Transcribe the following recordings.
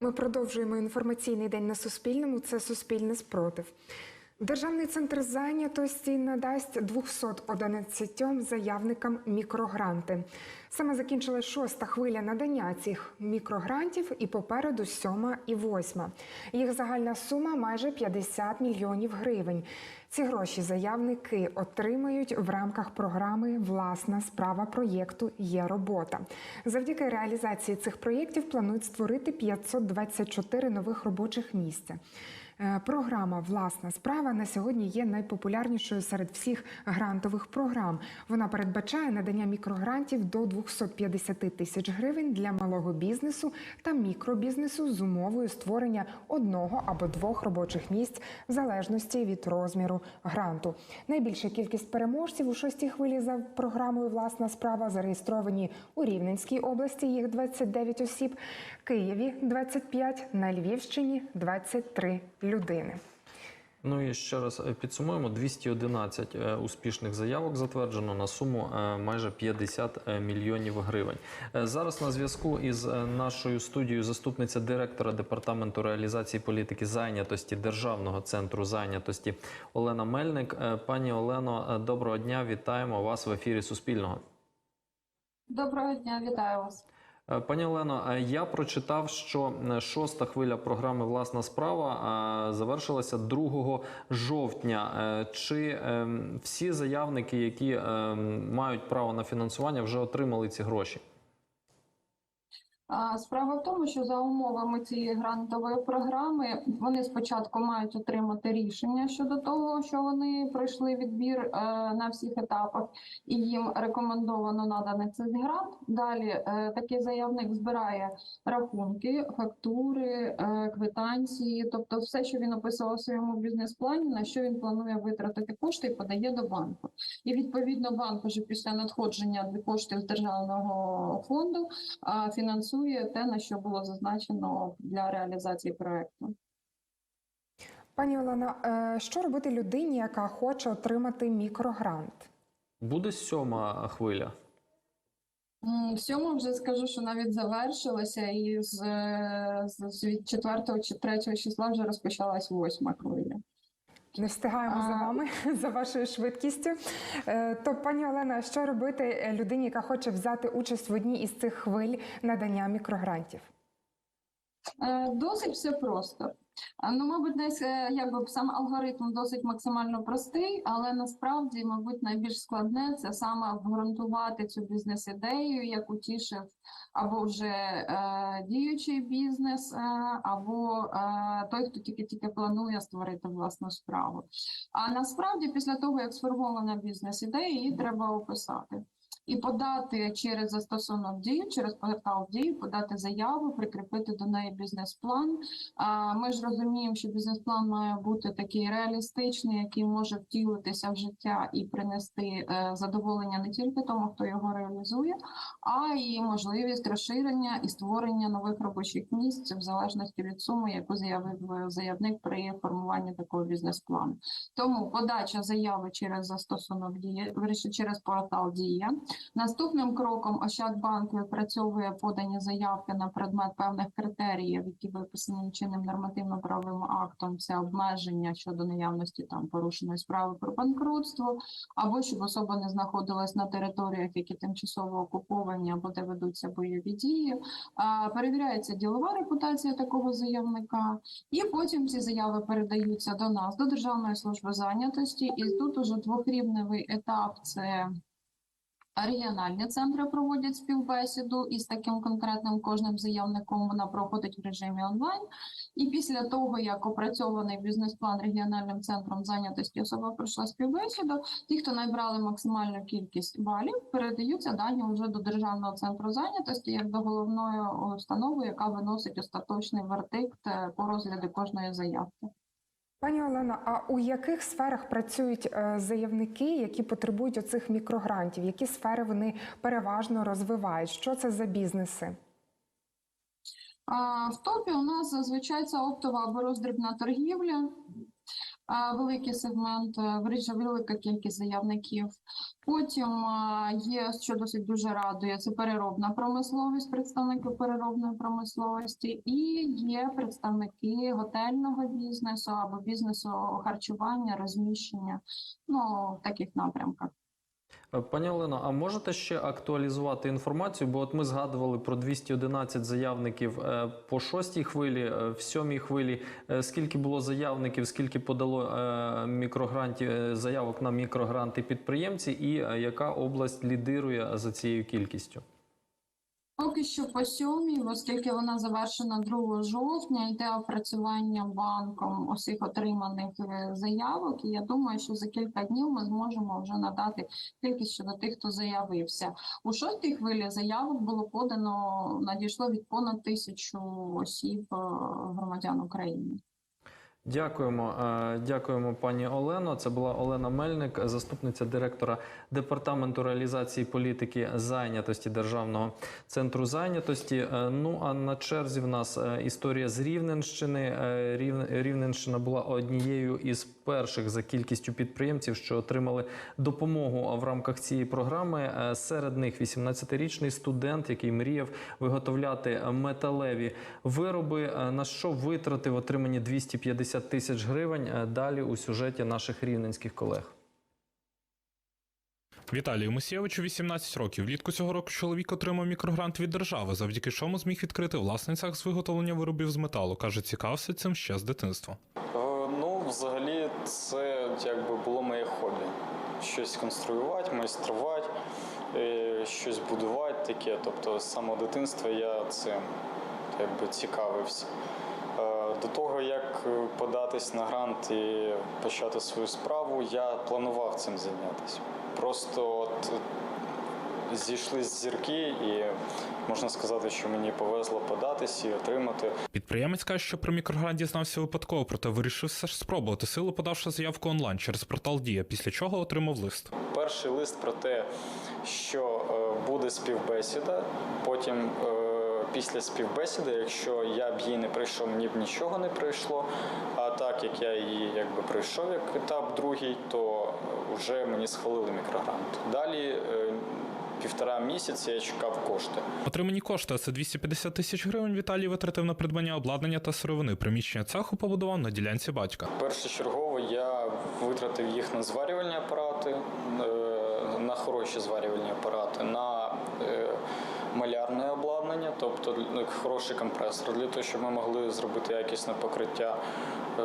Ми продовжуємо інформаційний день на Суспільному. Це Суспільне спротив. Державний центр зайнятості надасть 211 заявникам мікрогранти. Саме закінчилась шоста хвиля надання цих мікрогрантів, і попереду сьома і восьма. Їх загальна сума майже 50 мільйонів гривень. Ці гроші заявники отримають в рамках програми Власна справа проєкту Є робота. Завдяки реалізації цих проєктів планують створити 524 нових робочих місця. Е, Програма Власна справа на сьогодні є найпопулярнішою серед всіх грантових програм. Вона передбачає надання мікрогрантів до 250 тисяч гривень для малого бізнесу та мікробізнесу з умовою створення одного або двох робочих місць в залежності від розміру гранту. Найбільша кількість переможців у шостій хвилі за програмою Власна справа зареєстровані у Рівненській області. Їх 29 осіб, Києві 25, на Львівщині 23 людини. Ну і ще раз е, підсумуємо: 211 е, успішних заявок затверджено на суму е, майже 50 мільйонів гривень. Зараз на зв'язку із нашою студією заступниця директора департаменту реалізації політики зайнятості Державного центру зайнятості Олена Мельник. Пані Олено, доброго дня! Вітаємо вас в ефірі Суспільного. Доброго дня, вітаю вас. Е, Пані Олено, е, я прочитав, що е, шоста хвиля програми Власна справа завершилася 2 жовтня. Чи всі заявники, які мають право на фінансування, вже отримали ці гроші? Справа в тому, що за умовами цієї грантової програми вони спочатку мають отримати рішення щодо того, що вони пройшли відбір е, на всіх етапах, і їм рекомендовано наданий цей грант. Далі е, такий заявник збирає рахунки, фактури, е, квитанції, тобто все, що він описував у своєму бізнес-плані, на що він планує витратити кошти, і подає до банку. І відповідно банк уже після надходження коштів з державного фонду а, фінансує те, на що було зазначено для реалізації проекту. Пані Олена, е, що робити людині, яка хоче отримати мікрогрант? Буде сьома хвиля? Цьому вже скажу, що навіть завершилося, і з, е, з, з від 4 чи 3 числа вже розпочалась восьма хвиля. Не встигаємо за вами за вашою швидкістю. Е, То, пані Олена, що робити людині, яка хоче взяти участь в одній із цих хвиль надання мікрогрантів? Е, Досить все просто. Ну, мабуть, десь е, якби сам алгоритм досить максимально простий, але насправді, мабуть, найбільш складне це саме обґрунтувати цю бізнес-ідею, яку тішив або вже е, діючий бізнес, е, або е, той, хто тільки-тільки планує створити власну справу. А насправді, після того, як сформована бізнес-ідея, її треба описати. І подати через застосунок дії, через портал дії, подати заяву, прикріпити до неї бізнес-план. А ми ж розуміємо, що бізнес-план має бути такий реалістичний, який може втілитися в життя і принести е, задоволення не тільки тому, хто його реалізує, а й можливість розширення і створення нових робочих місць в залежності від суми, яку заявив е, заявник при формуванні такого бізнес-плану. Тому подача заяви через застосунок дії, через портал Дія. Наступним кроком Ощадбанк випрацьовує подані заявки на предмет певних критеріїв, які виписані чинним нормативно-правовим актом. Це обмеження щодо наявності там порушеної справи про банкрутство, або щоб особа не знаходилась на територіях, які тимчасово окуповані, або де ведуться бойові дії. Перевіряється ділова репутація такого заявника, і потім ці заяви передаються до нас, до Державної служби зайнятості. І тут уже двохрівневий етап це. Регіональні центри проводять співбесіду із таким конкретним кожним заявником. Вона проходить в режимі онлайн. І після того, як опрацьований бізнес-план регіональним центром зайнятості особа пройшла співбесіду, ті, хто набрали максимальну кількість балів, передаються дані вже до державного центру зайнятості як до головної установи, яка виносить остаточний вердикт е, по розгляду кожної заявки. Пані Олена, а у яких сферах працюють е, заявники, які потребують оцих мікрогрантів? Які сфери вони переважно розвивають? Що це за бізнеси? В топі у нас зазвичай це оптова або роздрібна торгівля, великий сегмент, е, велика кількість заявників. Потім є, що досить дуже радує, це переробна промисловість, представники переробної промисловості, і є представники готельного бізнесу або бізнесу харчування, розміщення, ну в таких напрямках. Е, Пані Олено, а можете ще актуалізувати інформацію? Бо от ми згадували про 211 заявників е, по шостій хвилі, е, в сьомій хвилі. Скільки було заявників, скільки подало мікрогрантів заявок на мікрогранти підприємці, і яка область лідирує за цією кількістю? Поки що по сьомій, оскільки вона завершена 2 жовтня, йде опрацювання банком усіх отриманих е, заявок. І я думаю, що за кілька днів ми зможемо вже надати кількість щодо тих, хто заявився. У шостій хвилі заявок було подано, надійшло від понад тисячу осіб е, громадян України. Дякуємо, е, дякуємо, пані Олено. Це була Олена Мельник, заступниця директора департаменту реалізації політики зайнятості Державного центру зайнятості. Е, Ну а на черзі в нас е, історія з Рівненщини. Рівненщина була однією із перших за кількістю підприємців, що отримали допомогу в рамках цієї програми. Е, Серед них 18-річний студент, який мріяв виготовляти металеві вироби. Е, На що витратив отримані 250 тисяч гривень? Е, Далі у сюжеті наших рівненських колег. Віталію Мусєвичу 18 років. Влітку цього року чоловік отримав мікрогрант від держави, завдяки чому зміг відкрити власний цех з виготовлення виробів з металу. Каже, цікавився цим ще з дитинства. Взагалі, це якби було моє хобі. Щось конструювати, майструвати, е, щось будувати таке. Тобто з самого дитинства я цим якби цікавився. Е, До того, як податись на грант і почати свою справу, я планував цим зайнятися. Просто от е, зійшлись зірки, і можна сказати, що мені повезло податись і отримати. Підприємець каже, що про мікрогрант дізнався випадково, проте вирішив все ж спробувати силу, подавши заявку онлайн через портал Дія, після чого отримав лист. Перший лист про те, що е, буде співбесіда. Потім, е, після співбесіди, якщо я б її не прийшов, мені б нічого не прийшло. А так як я її якби пройшов як етап другий, то вже мені схвалили мікрогрант. Далі е, півтора місяця я чекав кошти. Отримані кошти, це 250 тисяч гривень. Віталій витратив на придбання обладнання та сировини. Приміщення цеху побудував на ділянці батька. Першочергово я витратив їх на зварювальні апарати, е, на хороші зварювальні апарати, на е, малярне обладнання, тобто ну, хороший компресор для того, щоб ми могли зробити якісне покриття. Е,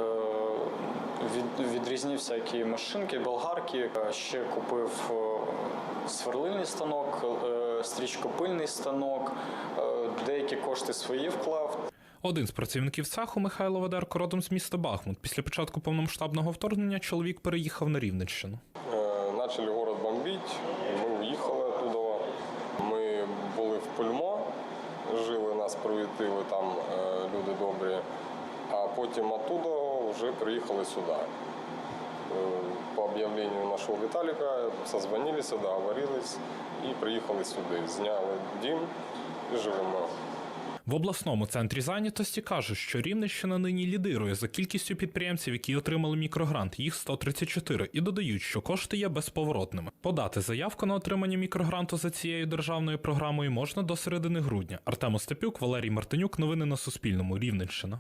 від- Відрізні всякі машинки, болгарки. Ще купив сверлильний станок, е, стрічкопильний станок, е, деякі кошти свої вклав. Один з працівників цеху Михайло Ведерко родом з міста Бахмут. Після початку повномасштабного вторгнення чоловік переїхав на Рівненщину. Начали город бомбить, ми уїхали оттуда. Ми були в Пульмо, жили, нас приютили там е, люди добрі, а потім оттуда вже приїхали сюди. По об'явленню нашого Віталіка созвонилися, договорились і приїхали сюди. Зняли дім і живемо. В обласному центрі зайнятості кажуть, що Рівненщина нині лідирує за кількістю підприємців, які отримали мікрогрант. Їх 134, і додають, що кошти є безповоротними. Подати заявку на отримання мікрогранту за цією державною програмою можна до середини грудня. Артем Остапюк, Валерій Мартинюк. Новини на Суспільному. Рівненщина.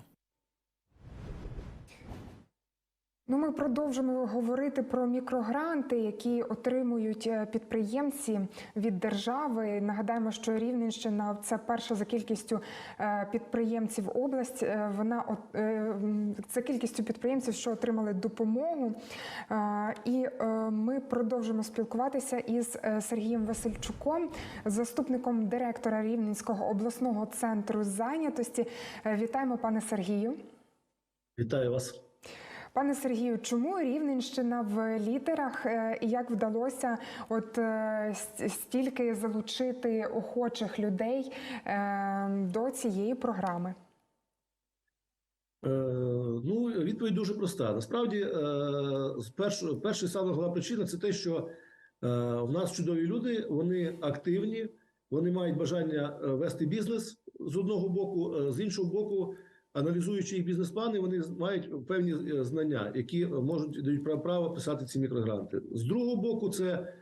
Ну, ми продовжимо говорити про мікрогранти, які отримують е, підприємці від держави. Нагадаємо, що Рівненщина це перша за кількістю е, підприємців область. Е, Вона от- е, кількістю підприємців, що отримали допомогу. І ми продовжимо спілкуватися із Сергієм Васильчуком, заступником директора Рівненського обласного центру зайнятості. Вітаємо, пане Сергію. Вітаю вас. Пане Сергію, чому Рівненщина в лідерах е, і як вдалося от е, стільки залучити охочих людей е, до цієї програми? Ну, відповідь дуже проста. Насправді, е, з першого, перша і саме головна причина це те, що в нас чудові люди, вони активні, вони мають бажання вести бізнес з одного боку, з іншого боку, аналізуючи їх бізнес-плани, вони мають певні е, знання, які можуть дають право- писати ці мікрогранти. З другого боку, це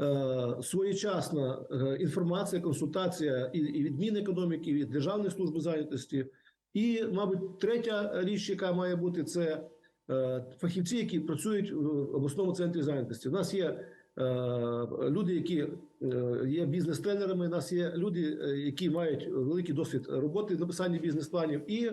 е, своєчасна е, інформація, консультація і, і від Мінекономіки, і від Державної служби зайнятості. І, мабуть, третя річ, яка має бути, це е, фахівці, які працюють в обласному центрі зайнятості. У нас є е, люди, які е, є бізнес-тренерами. У нас є люди, які мають великий досвід роботи в написанні бізнес-планів. І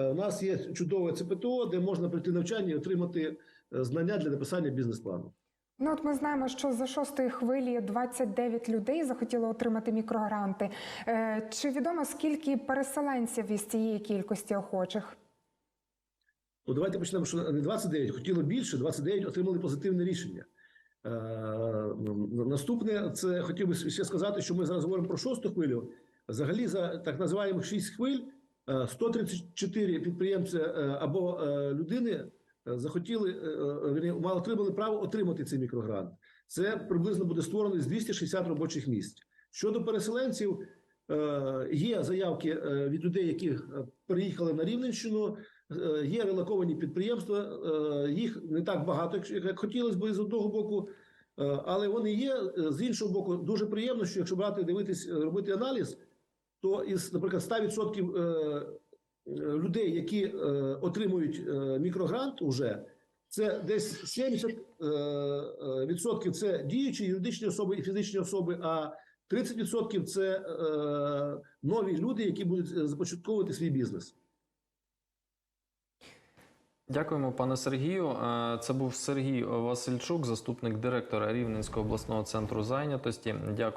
у нас є чудове ЦПТО, де можна прийти навчання і отримати е, знання для написання бізнес-плану. Ну от ми знаємо, що за шостої хвилі 29 людей захотіло отримати мікрогранти. Е, Чи відомо скільки переселенців із цієї кількості охочих? Ну, давайте почнемо, що не 29, хотіло більше, 29 отримали позитивне рішення. Е, наступне, це хотів би ще сказати, що ми зараз говоримо про шосту хвилю. Взагалі, за так називаємо 6 хвиль, е, 134 підприємці е, або е, людини е, захотіли, е, е, мали отримали право отримати цей мікрогрант. Це приблизно буде створено з 260 робочих місць. Щодо переселенців, е, є заявки е, від людей, які е, переїхали на Рівненщину. Е, Є релоковані підприємства, е, їх не так багато, як хотілося б з одного боку, е, але вони є. Е, З іншого боку, дуже приємно, що якщо брати дивитись, е, робити аналіз, то із, наприклад, 100% е, е, людей, які е, отримують мікрогрант, уже це десь 70% е, е, відсотків це діючі юридичні особи і фізичні особи, а 30% це нові люди, які будуть започатковувати свій бізнес. Дякуємо, пане Сергію. Це був Сергій Васильчук, заступник директора Рівненського обласного центру зайнятості. Дякую.